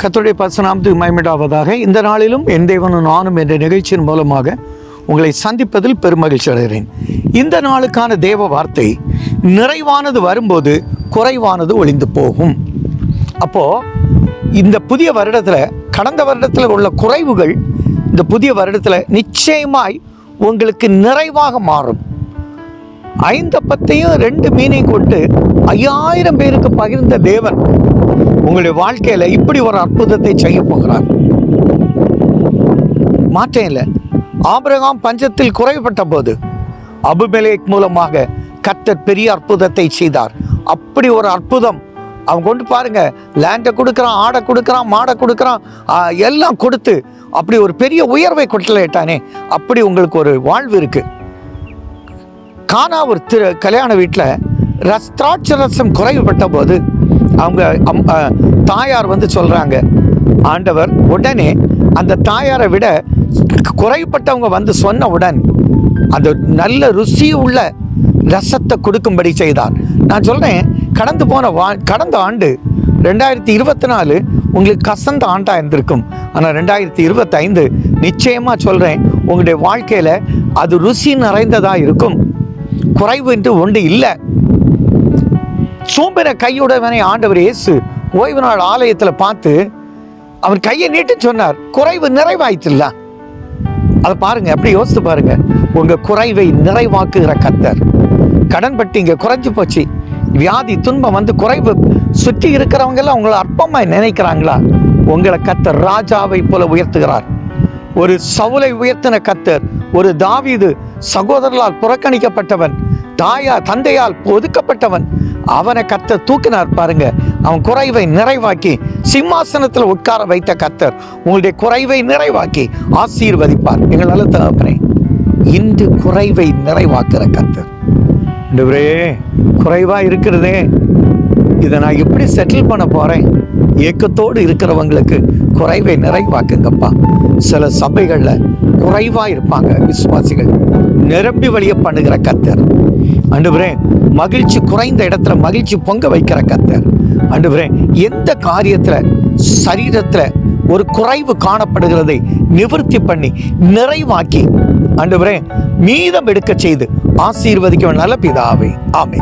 கர்த்தருடைய பரிசுநாமத்துக்கு மயமிடாவதாக இந்த நாளிலும் என் தேவனும் நானும் என்ற நிகழ்ச்சியின் மூலமாக உங்களை சந்திப்பதில் பெருமகிழ்ச்சி அடைகிறேன். இந்த நாளுக்கான தேவ வார்த்தை நிறைவானது வரும்போது குறைவானது ஒளிந்து போகும். அப்போ இந்த புதிய வருடத்தில் கடந்த வருடத்தில் உள்ள குறைவுகள் இந்த புதிய வருடத்தில் நிச்சயமாய் உங்களுக்கு நிறைவாக மாறும். ஐந்து பத்தையும் ரெண்டு மீனையும் கொண்டு ஐயாயிரம் பேருக்கு பகிர்ந்த தேவன் உங்களுடைய வாழ்க்கையில இப்படி ஒரு அற்புதத்தை செய்ய போகிறார். மாற்றம் இல்லை. ஆபிரகாம் பஞ்சத்தில் குறைபட்ட போது அபுமெலேக் மூலமாக கத்தர் பெரிய அற்புதத்தை செய்தார். அப்படி ஒரு அற்புதம். அவன் கொண்டு பாருங்க லேண்டை கொடுக்குறான் ஆடை கொடுக்குறான் மாடை கொடுக்குறான் எல்லாம் கொடுத்து அப்படி ஒரு பெரிய உயர்வை கொட்டலைட்டானே அப்படி உங்களுக்கு ஒரு வாழ்வு இருக்கு. கானா ஒரு திரு கல்யாண வீட்டில் ரஸ் திராட்சை ரசம் குறைவுபட்ட போது அவங்க அம்- தாயார் வந்து சொல்கிறாங்க ஆண்டவர் உடனே அந்த தாயாரை விட குறைப்பட்டவங்க வந்து சொன்ன உடன் அந்த நல்ல ருசி உள்ள ரசத்தை கொடுக்கும்படி செய்தார். நான் சொல்கிறேன் கடந்து போன வா கடந்த ஆண்டு ரெண்டாயிரத்தி இருபத்தி நாலு உங்களுக்கு கசந்த ஆண்டாக இருந்திருக்கும். ஆனால் ரெண்டாயிரத்தி இருபத்தைந்து நிச்சயமாக சொல்கிறேன் உங்களுடைய வாழ்க்கையில் அது ருசி நிறைந்ததாக இருக்கும். குறைவு என்று ஒன்று இல்லை. சோம்பெற கையுடவனை ஆண்டவர் இயேசு ஓய்வு நாள் ஆலயத்தில் பார்த்து அவர் கையை நீட்டு சொன்னார். குறைவு நிறைவாயிற்றுல்ல. அதை பாருங்க அப்படி யோசித்து பாருங்க. உங்க குறைவை நிறைவாக்குகிற கத்தர். கடன் பட்டு இங்க குறைஞ்சு போச்சு. வியாதி துன்பம் வந்து குறைவு சுற்றி இருக்கிறவங்க எல்லாம் உங்களை அற்பமாய் நினைக்கிறாங்களா? உங்களை கத்தர் ராஜாவை போல உயர்த்துகிறார். ஒரு சவுலை உயர்த்தின கத்தர் ஒரு தாவீது சகோதரர்களால் புறக்கணிக்கப்பட்டவன் தாயா தந்தையால் ஒதுக்கப்பட்டவன். அவனை கத்த தூக்கினார் பாருங்க. அவன் குறைவை நிறைவாக்கி சிம்மாசனத்தில் உட்கார வைத்த கத்தர் உங்களுடைய குறைவை நிறைவாக்கி ஆசீர்வதிப்பார். எங்கள் நல்ல தகப்பனே இன்று குறைவை நிறைவாக்குற கத்தர் ஆண்டவரே குறைவா இருக்கிறதே. இதை நான் எப்படி செட்டில் பண்ண போறேன்? ஏக்கத்தோடு இருக்கிறவங்களுக்கு குறைவை நிறைவாக்குங்கப்பா. சில சபைகளில் குறைவா இருப்பாங்க விசுவாசிகள். நிரம்பி வழிய பண்ணுகிற கத்தர் அண்டுபுரே மகிழ்ச்சி குறைந்த இடத்துல மகிழ்ச்சி பொங்க வைக்கிற கத்தர் அண்டுபுரே எந்த காரியத்தில் சரீரத்துல ஒரு குறைவு காணப்படுகிறதை நிவர்த்தி பண்ணி நிறைவாக்கி அண்டுபுரே மீதம் எடுக்க செய்து ஆசீர்வதிக்க நல்ல பிதாவே. ஆமை